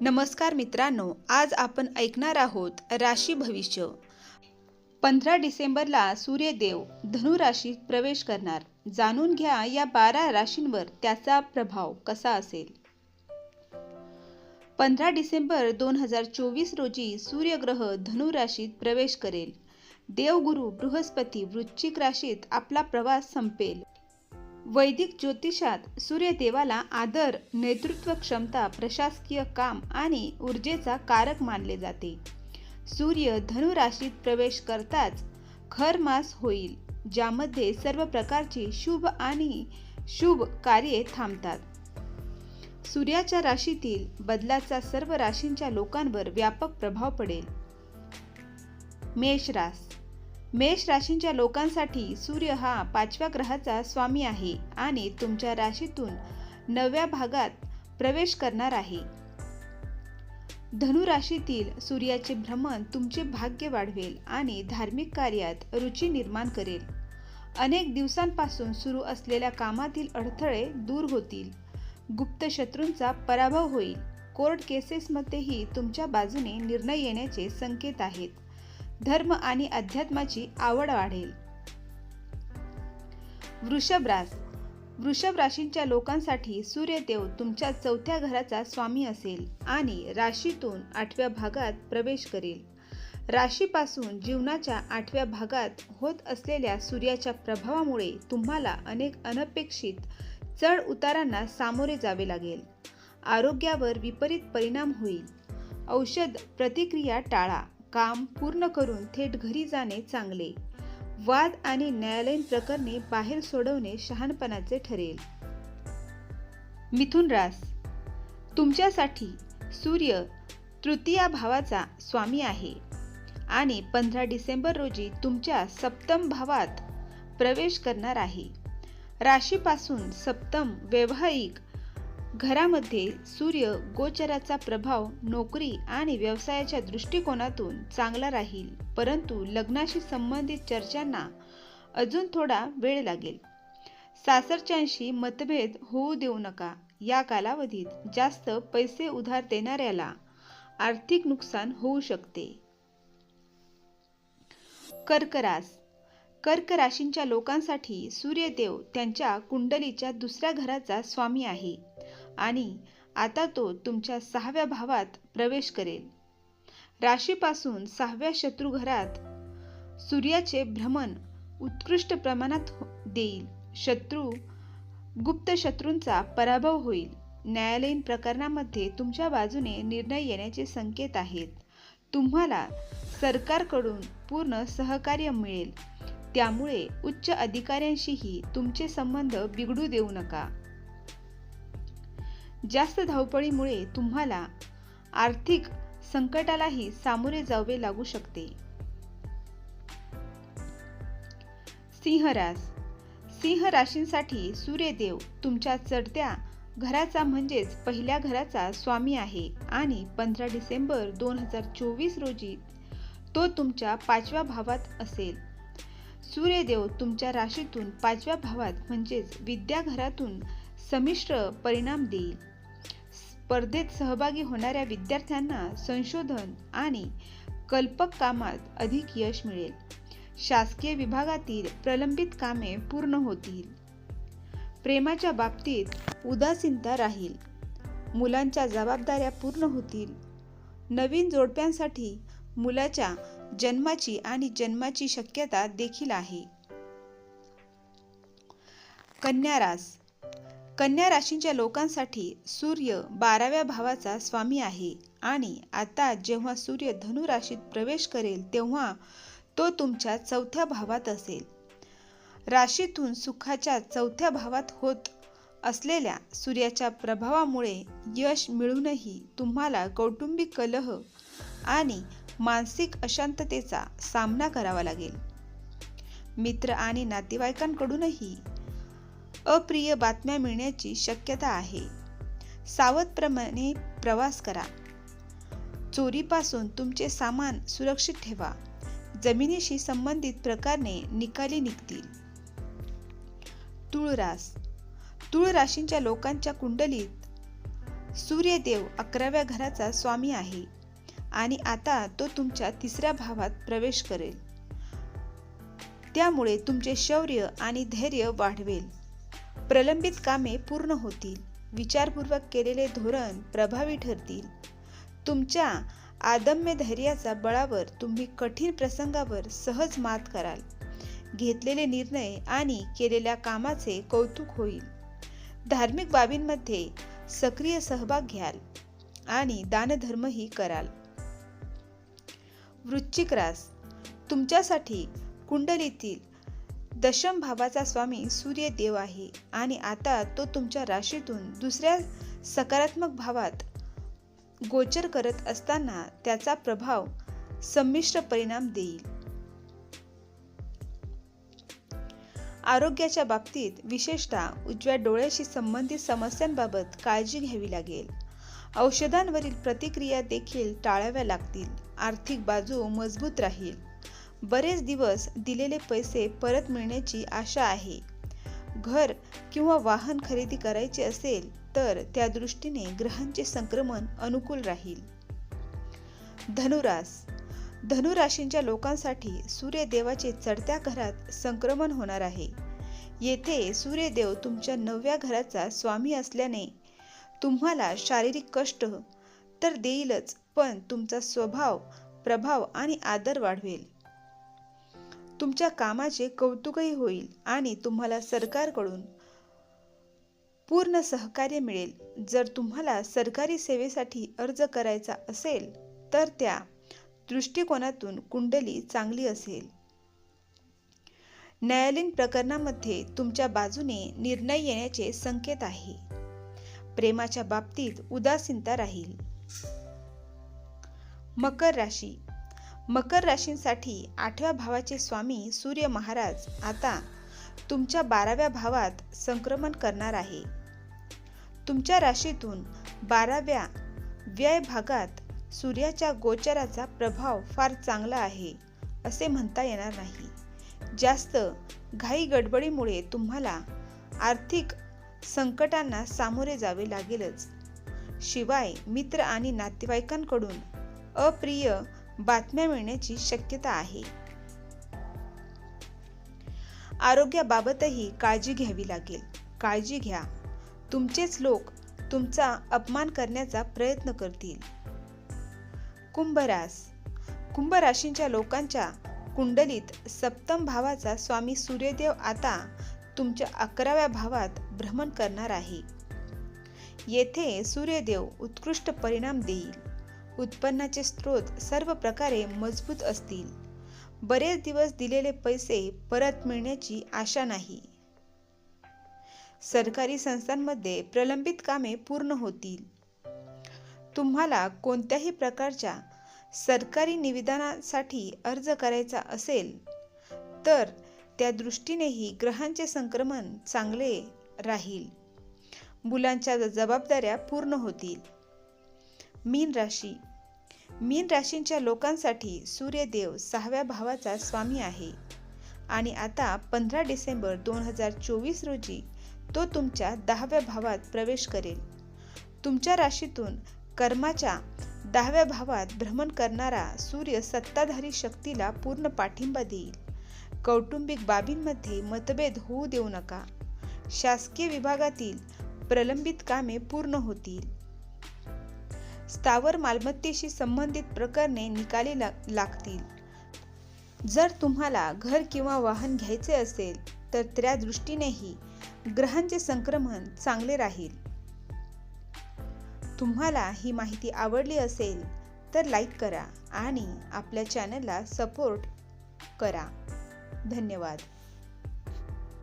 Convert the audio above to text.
नमस्कार मित्रांनो आज आपण ऐकणार आहोत राशी भविष्य. पंधरा डिसेंबरला सूर्यदेव धनुराशीत प्रवेश करणार. जाणून घ्या या बारा राशींवर त्याचा प्रभाव कसा असेल. पंधरा डिसेंबर दोन हजार चोवीस रोजी सूर्यग्रह धनु राशीत प्रवेश करेल. देवगुरु बृहस्पती वृश्चिक राशीत आपला प्रवास संपेल. वैदिक ज्योतिषात सूर्यदेवाला आदर नेतृत्व क्षमता प्रशासकीय काम आणि ऊर्जेचा कारक मानले जाते. सूर्य धनु राशीत प्रवेश करताच खर मास होईल ज्यामध्ये सर्व प्रकारची शुभ आणि शुभ कार्ये थांबतात. सूर्याच्या राशीतील बदलाचा सर्व राशींच्या लोकांवर व्यापक प्रभाव पडेल. मेष रास मेष राशींच्या लोकांसाठी सूर्य हा पाचव्या ग्रहाचा स्वामी आहे आणि तुमच्या राशीतून नव्या भागात प्रवेश करणार आहे. धनु राशीतील सूर्याचे भ्रमण तुमचे भाग्य वाढवेल आणि धार्मिक कार्यात रुची निर्माण करेल. अनेक दिवसांपासून सुरू असलेल्या कामातील अडथळे दूर होतील. गुप्त शत्रूंचा पराभव होईल. कोर्ट केसेसमध्येही तुमच्या बाजूने निर्णय येण्याचे संकेत आहेत. धर्म आणि अध्यात्माची आवड वाढेल. वृषभ रास. वृषभ राशींच्या लोकांसाठी सूर्यदेव तुमच्या चौथ्या घराचा स्वामी असेल आणि राशीतून आठव्या भागात प्रवेश करेल. राशीपासून जीवनाच्या आठव्या भागात होत असलेल्या सूर्याच्या प्रभावामुळे तुम्हाला अनेक अनपेक्षित चढ उतारांना सामोरे जावे लागेल. आरोग्यावर विपरीत परिणाम होईल. औषध प्रतिक्रिया टाळा. काम पूर्ण करून थेट घरी जाणे चांगले. वाद आणि न्यायालयीन प्रकरणे बाहेर सोडवणे शहाणपणाचे ठरेल. मिथुन रास तुमच्यासाठी सूर्य तृतीया भावाचा स्वामी आहे आणि पंधरा डिसेंबर रोजी तुमच्या सप्तम भावात प्रवेश करणार आहे. राशीपासून सप्तम वैवाहिक घरामध्ये सूर्य गोचराचा प्रभाव नोकरी आणि व्यवसायाच्या दृष्टिकोनातून चांगला राहील परंतु लग्नाशी संबंधित चर्चांना अजून थोडा वेळ लागेल. सासरच्यांशी मतभेद होऊ देऊ नका. या कालावधीत जास्त पैसे उधार देणाऱ्याला आर्थिक नुकसान होऊ शकते. कर्करास. कर्क राशींच्या लोकांसाठी सूर्यदेव त्यांच्या कुंडलीच्या दुसऱ्या घराचा स्वामी आहे. आणि आता तो तुमच्या सहाव्या भावात प्रवेश करेल. राशीपासून सहाव्या शत्रू घरात सूर्याचे भ्रमण उत्कृष्ट प्रमाणात हो-, देईल. शत्रू गुप्त शत्रूंचा पराभव होईल. न्यायालयीन प्रकरणामध्ये तुमच्या बाजूने निर्णय येण्याचे संकेत आहेत. तुम्हाला सरकारकडून पूर्ण सहकार्य मिळेल. त्यामुळे उच्च अधिकाऱ्यांशीही तुमचे संबंध बिघडू देऊ नका. जास्त धावपळीमुळे तुम्हाला आर्थिक संकटालाही सामोरे जावे लागू शकते. सिंहरास सिंह राशींसाठी सूर्यदेव तुमच्या चढत्या घराचा म्हणजेच पहिल्या घराचा स्वामी आहे आणि पंधरा डिसेंबर दोन हजार चोवीस रोजी तो तुमच्या पाचव्या भावात असेल. सूर्यदेव तुमच्या राशीतून पाचव्या भावात म्हणजेच विद्याघरातून समिश्र संमिश्र परिणाम देईल. स्पर्धेत सहभागी होणाऱ्या विद्यार्थ्यांना संशोधन आणि कल्पक कामात अधिक यश मिळेल. शासकीय विभागातील प्रलंबित कामे पूर्ण होतील. प्रेमाच्या बाबतीत उदासीनता राहील. मुलांच्या जबाबदाऱ्या पूर्ण होतील. नवीन जोडप्यांसाठी मुलाच्या जन्माची आणि जन्माची शक्यता देखील आहे. कन्या रास कन्या राशींच्या लोकांसाठी सूर्य बाराव्या भावाचा स्वामी आहे आणि आता जेव्हा सूर्य धनु राशीत प्रवेश करेल तेव्हा तो तुमच्या चौथ्या भावात असेल. राशीतून सुखाच्या चौथ्या भावात होत असलेल्या सूर्याच्या प्रभावामुळे यश मिळूनही तुम्हाला कौटुंबिक कलह आणि मानसिक अशांततेचा सामना करावा लागेल. मित्र आणि नातेवाईकांकडूनही अप्रिय बातम्या मिळण्याची शक्यता आहे. सावधप्रमाणे प्रवास करा. चोरीपासून तुमचे सामान सुरक्षित ठेवा. जमिनीशी संबंधित प्रकारने निकाली निघतील. तुळ रास तुळ राशींच्या लोकांच्या कुंडलीत सूर्यदेव अकराव्या घराचा स्वामी आहे आणि आता तो तुमच्या तिसऱ्या भावात प्रवेश करेल. त्यामुळे तुमचे शौर्य आणि धैर्य वाढवेल. प्रलंबित कामे पूर्ण होतील. विचारपूर्वक केलेले धोरण प्रभावी ठरतील. तुमच्या आदम्य धैर्याचा बळावर तुम्ही कठीण प्रसंगावर सहज मात कराल. घेतलेले निर्णय आणि केलेल्या कामाचे कौतुक होईल. धार्मिक बाबींमध्ये सक्रिय सहभाग घ्याल आणि दानधर्मही कराल. वृश्चिक रास. तुमच्यासाठी कुंडलीतील दशम भावाचा स्वामी सूर्यदेव आहे आणि आता तो तुमच्या राशीतून दुसऱ्या सकारात्मक भावात गोचर करत असताना त्याचा प्रभाव संमिश्र परिणाम देईल. आरोग्याच्या बाबतीत विशेषतः उजव्या डोळ्याशी संबंधित समस्यांबाबत काळजी घ्यावी लागेल. औषधांवरील प्रतिक्रिया देखील टाळाव्या लागतील. आर्थिक बाजू मजबूत राहील. बरेच दिवस दिलेले पैसे परत मिळण्याची आशा आहे. घर किंवा वाहन खरेदी करायचे असेल तर त्या दृष्टीने ग्रहांचे संक्रमण अनुकूल राहील. धनुरास. धनुराशींच्या लोकांसाठी सूर्यदेवाचे चढत्या घरात संक्रमण होणार आहे. येथे सूर्यदेव तुमच्या नवव्या घराचा स्वामी असल्याने तुम्हाला शारीरिक कष्ट तर देईलच पण तुमचा स्वभाव प्रभाव आणि आदर वाढवेल. तुमच्या कामाचे कौतुकही होईल आणि तुम्हाला सरकारकडून पूर्ण सहकार्य मिळेल. जर तुम्हाला सरकारी सेवेसाठी अर्ज करायचा असेल तर त्या दृष्टिकोनातून कुंडली चांगली असेल. न्यायालयीन प्रकरणामध्ये तुमच्या बाजूने निर्णय येण्याचे संकेत आहे. प्रेमाच्या बाबतीत उदासीनता राहील. मकर राशी मकर राशींसाठी आठव्या भावाचे स्वामी सूर्य महाराज आता तुमच्या बाराव्या भावात संक्रमण करणार आहे. तुमच्या राशीतून बाराव्या व्यय भागात सूर्याच्या गोचराचा प्रभाव फार चांगला आहे असे म्हणता येणार नाही. जास्त घाई गडबडीमुळे तुम्हाला आर्थिक संकटांना सामोरे जावे लागेलच. शिवाय मित्र आणि नातेवाईकांकडून अप्रिय बातम्या मिळण्याची शक्यता आहे. आरोग्याबाबतही काळजी घ्यावी लागेल. काळजी घ्या. तुमचेच लोक तुमचा अपमान करण्याचा प्रयत्न करतील. कुंभरास. कुंभ राशींच्या लोकांच्या कुंडलीत सप्तम भावाचा स्वामी सूर्यदेव आता तुमच्या अकराव्या भावात भ्रमण करणार आहे. येथे सूर्यदेव उत्कृष्ट परिणाम देईल. उत्पन्नाचे स्रोत सर्व प्रकारे मजबूत असतील. बरेच दिवस दिलेले पैसे परत मिळण्याची आशा नाही. सरकारी संस्थांमध्ये प्रलंबित कामे पूर्ण होतील. तुम्हाला कोणत्याही प्रकारच्या सरकारी निविदानासाठी अर्ज करायचा असेल तर त्या दृष्टीनेही ग्रहांचे संक्रमण चांगले राहील. मुलांच्या जबाबदाऱ्या पूर्ण होतील. मीन राशी. मीन राशींच्या लोकांसाठी सूर्यदेव सहाव्या भावाचा स्वामी आहे. आणि आता पंधरा डिसेंबर दोन हजार चोवीस रोजी तो तुमच्या दहाव्या भावात प्रवेश करेल. तुमच्या राशीतून कर्माच्या दहाव्या भावात भ्रमण करणारा सूर्य सत्ताधारी शक्तीला पूर्ण पाठिंबा देईल. कौटुंबिक बाबींमध्ये मतभेद होऊ देऊ नका. शासकीय विभागातील प्रलंबित कामे पूर्ण होतील. स्थावर मालमत्तेशी संबंधित प्रकरणे निकाली लागतील. जर तुम्हाला घर किंवा वाहन घ्यायचे असेल तर त्या दृष्टीनेही ग्रहांचे संक्रमण चांगले राहील. तुम्हाला ही माहिती आवडली असेल तर लाईक करा आणि आपल्या चॅनलला सपोर्ट करा. धन्यवाद.